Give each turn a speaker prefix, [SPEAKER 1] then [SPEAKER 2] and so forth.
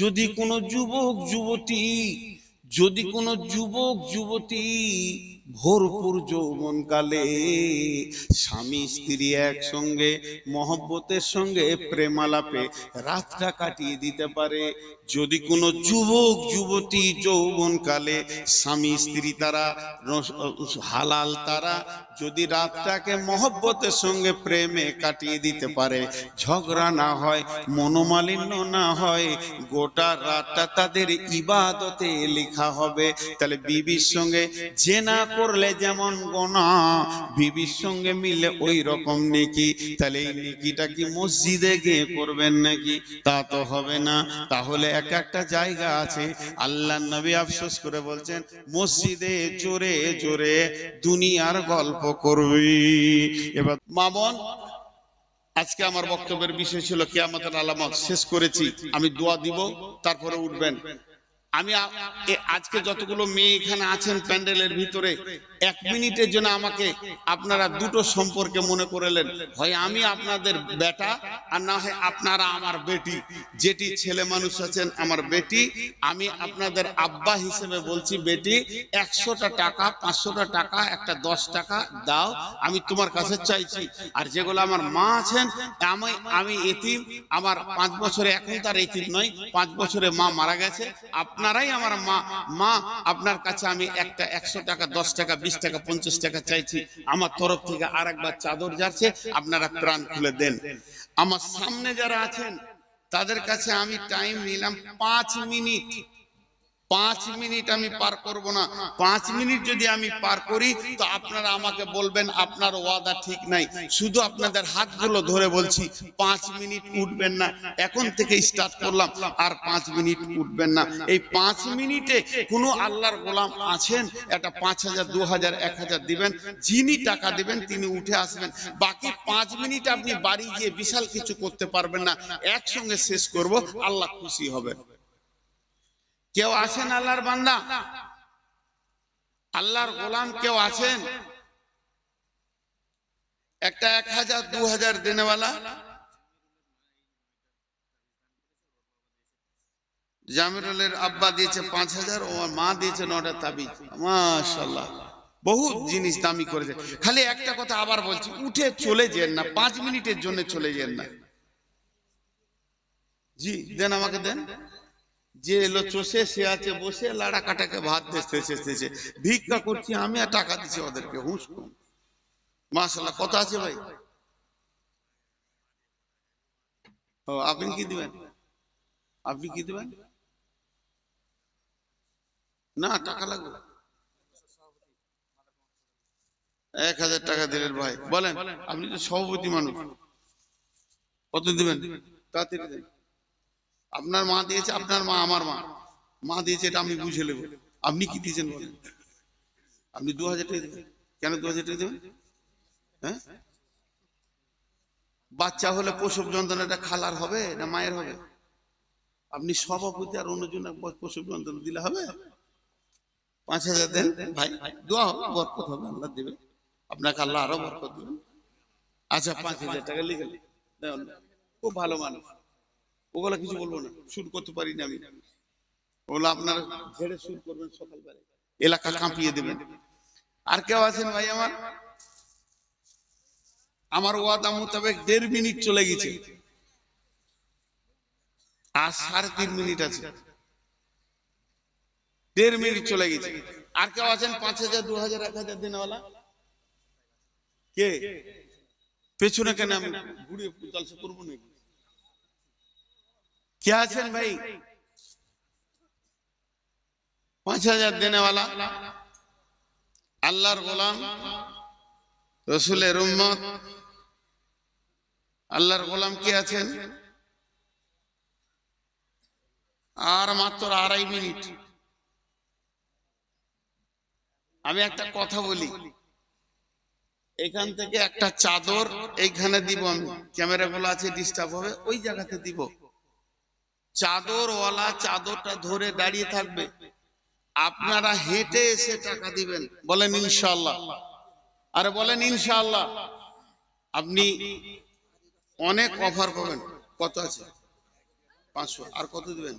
[SPEAKER 1] যদি কোনো যুবক যুবতী যদি কোনো যুবক যুবতী ভরপুর যৌবনকালে স্বামী, স্ত্রী একসঙ্গে, মহব্বতের সঙ্গে প্রেমালাপে রাতটা কাটিয়ে দিতে পারে। যদি কোনো যুবক, যুবতী যৌবনকালে স্বামী, স্ত্রী তারা হালাল তারা, যদি রাতটাকে মহব্বতের সঙ্গে প্রেমে কাটিয়ে দিতে পারে, ঝগড়া না হয়, মনোমালিন্য না হয়, গোটা রাতটা তাদের ইবাদতে লেখা হবে। তাহলে বিবির সঙ্গে জেনা করলে যেমন গোনা, বিবির সঙ্গে মিলে ওই রকম নেকি। তাহলে এই নেকিটা কি মসজিদে গিয়ে করবেন নাকি? তা তো হবে না। তাহলে এক একটা জায়গা আছে। আল্লাহ নবী আফসোস করে বলছেন, মসজিদে জোরে জোরে দুনিয়ার গল্প করবি। এবার মামন আজকে আমার বক্তব্যের বিষয় ছিল কেয়ামতের আলামত। শেষ করেছি। আমি দোয়া দিব, তারপরে উঠবেন। আমি আজকে যতগুলো মেয়ে এখানে আছেন প্যান্ডেলের ভিতরে, এক মিনিটের জন্য আমাকে আপনারা দুটো সম্পর্কে মনে করেলেন। হয় আমি আপনাদের বেটা, আর না হয় আপনারা আমার বেটি। যেটি ছেলে মানুষ আছেন আমার বেটি, আমি আপনাদের আব্বা হিসেবে বলছি, বেটি, একশোটা টাকা, পাঁচশোটা টাকা, একটা দশ টাকা দাও, আমি তোমার কাছে চাইছি। আর যেগুলো আমার মা আছেন, আমি আমি এতিম, আমার পাঁচ বছরে, এখন তার এতিম নয়, পাঁচ বছরে মা মারা গেছে। আপনারাই আমার মা। মা, আপনার কাছে আমি একটা একশো টাকা, দশ টাকা, বিশ টাকা, পঞ্চাশ টাকা চাইছি। আমার তরফ থেকে আর একবার চাদর যাচ্ছে আপনারা প্রাণ খুলে দেন। আমার সামনে যারা আছেন, তাদের কাছে আমি টাইম নিলাম পাঁচ মিনিট। পাঁচ মিনিট আমি পার করব না। পাঁচ মিনিট যদি আমি পার করি, তো আপনারা আমাকে বলবেন, আপনার ওয়াদা ঠিক নাই। শুধু আপনাদের হাতগুলো ধরে বলছি, পাঁচ মিনিট উঠবেন না। এখন থেকে স্টার্ট করলাম, আর পাঁচ মিনিট উঠবেন না। এই পাঁচ মিনিটে কোনো আল্লাহর গোলাম আছেন? একটা পাঁচ হাজার, দু হাজার, এক হাজার দিবেন। যিনি টাকা দিবেন, তিনি উঠে আসবেন। বাকি পাঁচ মিনিট আপনি বাড়ি গিয়ে বিশাল কিছু করতে পারবেন না। একসঙ্গে শেষ করব, আল্লাহ খুশি হবেন কেউ আছেন আল্লাহর বান্দা? আল্লাহর গোলাম কেউ আছেন? একটা এক হাজার, দু হাজার দেনেওয়ালা? জামিরুলের আব্বা দিয়েছে পাঁচ হাজার, ও মা দিয়েছে নটা তাবিজ মাশাল্লাহ বহু জিনিস দামি করেছে। খালি একটা কথা আবার বলছি, উঠে চলে যেন না, পাঁচ মিনিটের জন্য চলে যেন না। জি, দেন আমাকে দেন। যে এলো চষে, সে আছে বসে লাড়া কাটাকে ভাত দেখতেছে ভিক্ষা করছি, আমি আর টাকা দিচ্ছি ওদেরকে, হুঁশ মাসাল্লাহ কত আছে ভাই? আপনি কি দিবেন? আপনি কি দিবেন? না, টাকা লাগবে। এক হাজার টাকা দিলেন ভাই। বলেন, আপনি তো সভাপতি মানুষ। কত দিবেন? তাড়াতাড়ি আপনার মা দিয়েছে, আপনার মা আমার মা। মা দিয়েছে, এটা আমি বুঝে নেব। আপনি কি দিয়েছেন বলেন? আপনি দু হাজার টাকা কেন দু হাজার টাকা দেবেন? হ্যাঁ? বাচ্চা হলে প্রসব যন্ত্রণাটা খালার হবে না মায়ের হবে? আপনি সভাপতি আর অন্যজন প্রসব যন্ত্রণা দিলে হবে? পাঁচ হাজার দেন, ভাই, দোয়া হবে, বরকত হবে, আল্লাহ দেবে। আপনাকে আল্লাহ আরও বরকত দেবেন আচ্ছা পাঁচ হাজার টাকা লিখে খুব ভালো মানুষ। ওগুলো কিছু বলব না। শুট করতে পারি না আমি। ওগুলো আপনারা ঝেড়ে শুট করবেন সকালবেলা। এলাকা কাঁপিয়ে দেবেন। আর কেউ আছেন ভাই আমার? আমার ওয়াদা মোতাবেক দেড় মিনিট চলে গেছে। আর সাড়ে তিন মিনিট আছে। দেড় মিনিট চলে গেছে। আর কেউ আছেন? পাঁচ হাজার দু হাজার এক হাজার দিনওয়ালা? কে? পেছনে কেন আমি? ঘুরিয়ে জলসা করব নাকি? কে আছেন ভাই পাঁচ হাজার দেনেওয়ালা আল্লাহর গোলাম রসুলের উম্মত আল্লাহর গোলাম কে আছেন আর মাত্র আড়াই মিনিট আমি একটা কথা বলি। এখান থেকে একটা চাদর এইখানে দিব আমি। ক্যামেরা গুলো আছে ডিস্টার্ব হবে, ওই জায়গাতে দিব। চাদরওয়ালা চাদরটা ধরে দাঁড়িয়ে থাকবে। আপনারা হেঁটে এসে টাকা দিবেন। বলেন ইনশাল্লাহ আরে বলেন ইনশাল্লাহ আপনি অনেক অফার পাবেন। কত আছে? পাঁচশো। আর কত দিবেন?